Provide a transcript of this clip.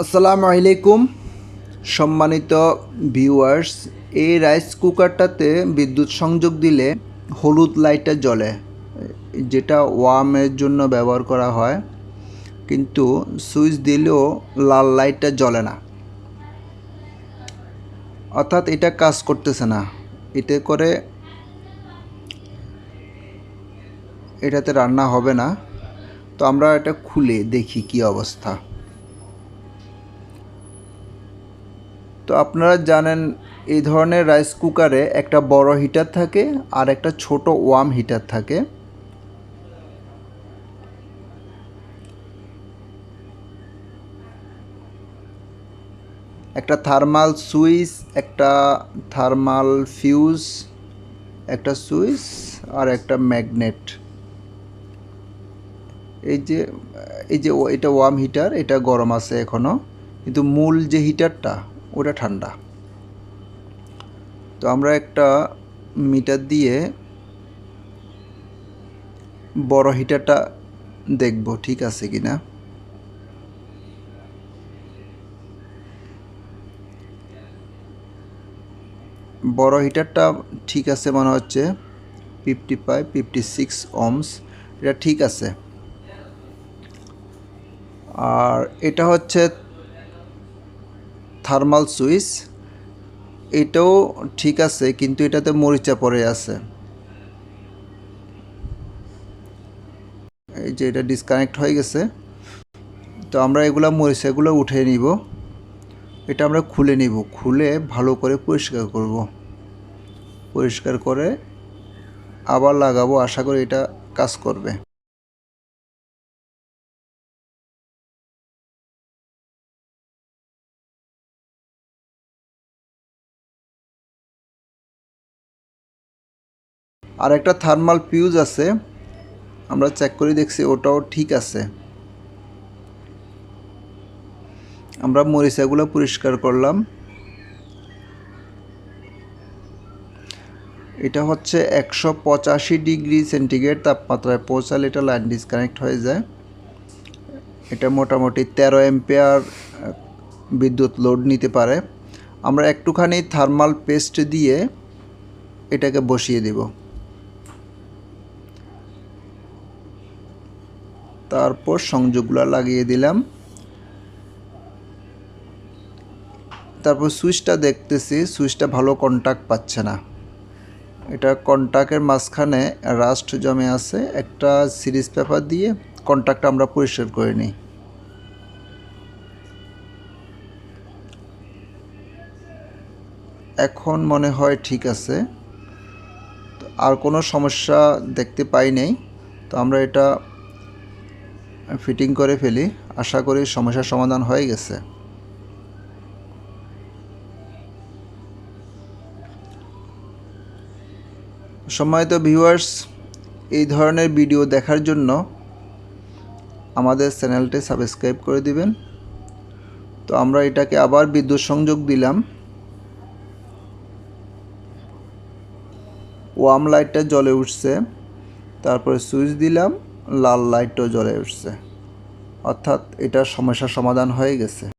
আসসালামু আলাইকুম, সম্মানিত ভিউয়ার্স এই রাইস কুকারটাতে বিদ্যুৎ সংযোগ দিলে হলুদ লাইটটা জ্বলে, যেটা ওয়ামের জন্য ব্যবহার করা হয়, কিন্তু সুইচ দিলেও লাল লাইটটা জ্বলে না। অর্থাৎ এটা কাজ করতেছে না, এতে করে এটাতে রান্না হবে না। তো আমরা এটা খুলে দেখি কি অবস্থা। তো আপনারা জানেন এই ধরনের রাইস কুকারে একটা বড় হিটার থাকে আর একটা ছোট ওয়াম হিটার থাকে। একটা থার্মাল সুইচ একটা থার্মাল ফিউজ একটা সুইচ আর একটা ম্যাগনেট এই যে এই যে এটা ওয়াম হিটার এটা গরম আছে এখনও কিন্তু মূল যে হিটারটা ওটা ঠান্ডা। তো আমরা একটা মিটার দিয়ে বড় হিটারটা দেখব, ঠিক আছে কি না? বড় হিটারটা ঠিক আছে মনে হচ্ছে fifty five fifty six ohms এটা ঠিক আছে। আর এটা হচ্ছে থার্মাল সুইচ এটাও ঠিক আছে, কিন্তু এটাতে মরিচা পড়ে আছে। এই যে এটা ডিসকানেক্ট হয়ে গেছে। তো আমরা এগুলো মরিচাগুলো উঠে নিব। এটা আমরা খুলে নিব। খুলে ভালো করে পরিষ্কার করব। পরিষ্কার করে আবার লাগাবো। আশা করি এটা কাজ করবে। আর একটা থার্মাল ফিউজ আছে। আমরা চেক করে দেখছি ওটাও ঠিক আছে। আমরা মরিচাগুলো পরিষ্কার করলাম। এটা হচ্ছে একশো পঁচাশি ডিগ্রি সেন্টিগ্রেড তাপমাত্রায় পৌঁছালে এটা লাইন ডিসকানেক্ট হয়ে যায়। এটা মোটামুটি তেরো এম্পেয়ার বিদ্যুৎ লোড নিতে পারে। আমরা একটুখানি থার্মাল পেস্ট দিয়ে এটাকে বসিয়ে দেব। তারপর সংযোগগুলো লাগিয়ে দিলাম। তারপর সুইচটা দেখতেছি, সুইচটা ভালো কন্টাক্ট পাচ্ছে না। এটা কন্টাক্টের মাঝখানে রাস্ট জমে আছে, একটা সিরিজ পেপার দিয়ে কন্টাক্ট আমরা পরিষ্কার করে নিই। এখন মনে হয় ঠিক আছে। আর কোনো সমস্যা দেখতে পাই নেই। তো আমরা এটা ফিটিং করে ফেলি, আশা করি সমস্যার সমাধান হয়ে গেছে। সম্মানিত ভিউয়ার্স এই ধরনের ভিডিও দেখার জন্য আমাদের চ্যানেলটি সাবস্ক্রাইব করে দিবেন। তো আমরা এটাকে আবার বিদ্যুৎ সংযোগ দিলাম। ওয়াম লাইটটা জ্বলে উঠছে। তারপরে সুইচ দিলাম। লাল লাইটও জ্বলে উঠছে। অর্থাৎ এটা সমস্যার সমাধান হয়ে গেছে।